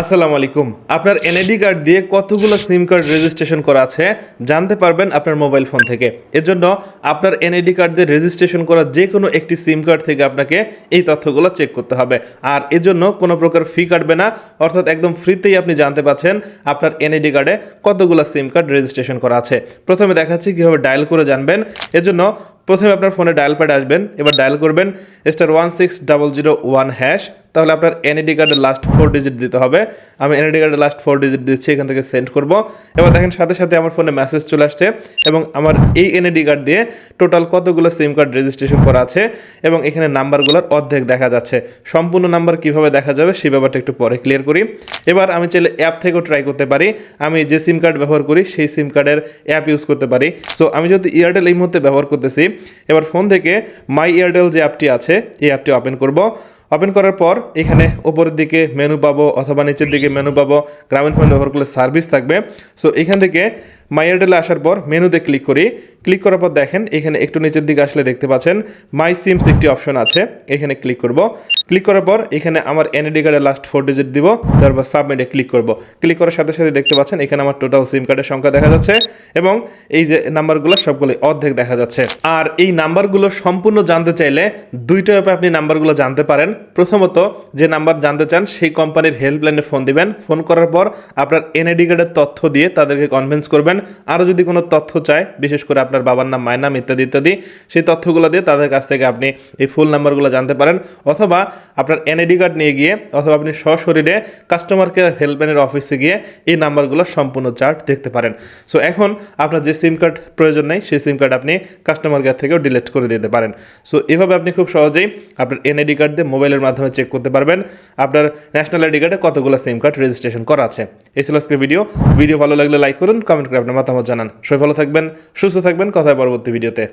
আসসালামু আলাইকুম। আপনার এনআইডি কার্ড দিয়ে কতগুলো সিম কার্ড রেজিস্ট্রেশন করা আছে, জানতে পারবেন আপনার মোবাইল ফোন থেকে। এর জন্য আপনার এনআইডি কার্ড দিয়ে রেজিস্ট্রেশন করা যে কোনো একটি সিম কার্ড থেকে আপনাকে এই তথ্যগুলো চেক করতে হবে। আর এর জন্য কোনো প্রকার ফি কাটবে না, অর্থাৎ একদম ফ্রিতেই আপনি জানতে পাচ্ছেন আপনার এনআইডি কার্ডে কতগুলো সিম কার্ড রেজিস্ট্রেশন করা আছে। প্রথমে দেখাচ্ছি কীভাবে ডায়াল করে জানবেন। এর জন্য প্রথমে আপনার ফোনে ডায়াল প্যাড আসবেন, এবার ডায়াল করবেন star one six double zero one hash তাহলে আপনার এনআইডি কার্ডের লাস্ট ফোর ডিজিট দিতে হবে। আমি এনআইডি কার্ডের লাস্ট ফোর ডিজিট দিচ্ছি, এখান থেকে সেন্ড করব। এবার দেখেন সাথে সাথে আমার ফোনে মেসেজ চলে আসছে, এবং আমার এই এনআইডি কার্ড দিয়ে টোটাল কতগুলো সিম কার্ড রেজিস্ট্রেশন করা আছে, এবং এখানে নাম্বারগুলোর অর্ধেক দেখা যাচ্ছে। সম্পূর্ণ নাম্বার কীভাবে দেখা যাবে, সেই ব্যাপারটা একটু পরে ক্লিয়ার করি। এবার আমি চাইলে অ্যাপ থেকেও ট্রাই করতে পারি। আমি যে সিম কার্ড ব্যবহার করি, সেই সিম কার্ডের অ্যাপ ইউজ করতে পারি। সো আমি যেহেতু এয়ারটেল এই মুহূর্তে ব্যবহার করতেছি এবার ফোন থেকে মাই এয়ারটেল যে অ্যাপটি আছে এই অ্যাপটি ওপেন করব। ওপেন করার পর এখানে ওপরের দিকে মেনু পাবো অথবা নিচের দিকে মেনু পাবো। গ্রামীণ ফোন ব্যবহার করলে সার্ভিস থাকবে। সো এখান থেকে মাই এয়ারটেলে আসার পর মেনুতে ক্লিক করি। ক্লিক করার পর দেখেন, এখানে একটু নিচের দিকে আসলে দেখতে পাচ্ছেন মাই সিমস একটি অপশন আছে। এখানে ক্লিক করব। ক্লিক করার পর এখানে আমার এনআইডি কার্ডের লাস্ট ফোর ডিজিট দিব। তারপর সাবমিটে ক্লিক করব। ক্লিক করার সাথে সাথে দেখতে পাচ্ছেন, এখানে আমার টোটাল সিম কার্ডের সংখ্যা দেখা যাচ্ছে এবং এই যে নাম্বারগুলো সবগুলো অর্ধেক দেখা যাচ্ছে। আর এই নাম্বারগুলো সম্পূর্ণ জানতে চাইলে দুইটা অ্যাপে আপনি নাম্বারগুলো জানতে পারেন। প্রথমত যে নাম্বার জানতে চান, সেই কোম্পানির হেল্পলাইনে ফোন দিবেন। ফোন করার পর আপনার এনআইডি কার্ডের তথ্য দিয়ে তাদেরকে কনভিন্স করবেন। আরও যদি কোনো তথ্য চায়, বিশেষ করে আপনার বাবার নাম, মায়ের নাম ইত্যাদি ইত্যাদি, সেই তথ্যগুলো দিয়ে তাদের কাছ থেকে আপনি এই ফুল নাম্বারগুলো জানতে পারেন। অথবা আপনার এনআইডি কার্ড নিয়ে গিয়ে, অথবা আপনি সশরীরে কাস্টমার কেয়ার হেল্পলাইনের অফিসে গিয়ে এই নাম্বারগুলো সম্পূর্ণ চার্ট দেখতে পারেন। সো এখন আপনার যে সিম কার্ড প্রয়োজন নেই, সেই সিম কার্ড আপনি কাস্টমার কেয়ার থেকেও ডিলিট করে দিতে পারেন। সো এভাবে আপনি খুব সহজেই আপনার এনআইডি কার্ড দিয়ে মোবাইলের মাধ্যমে চেক করতে পারবেন। আপনার ন্যাশনাল আইডি কার্ডে কতগুলো সিম কার্ড রেজিস্ট্রেশন করা আছে। এই ছিল আজকের ভিডিও ভিডিও ভালো লাগলে লাইক করুন কমেন্ট করে আপনার মতামত জানান। সবাই ভালো থাকবেন, সুস্থ থাকবেন। কথায় পরবর্তী ভিডিওতে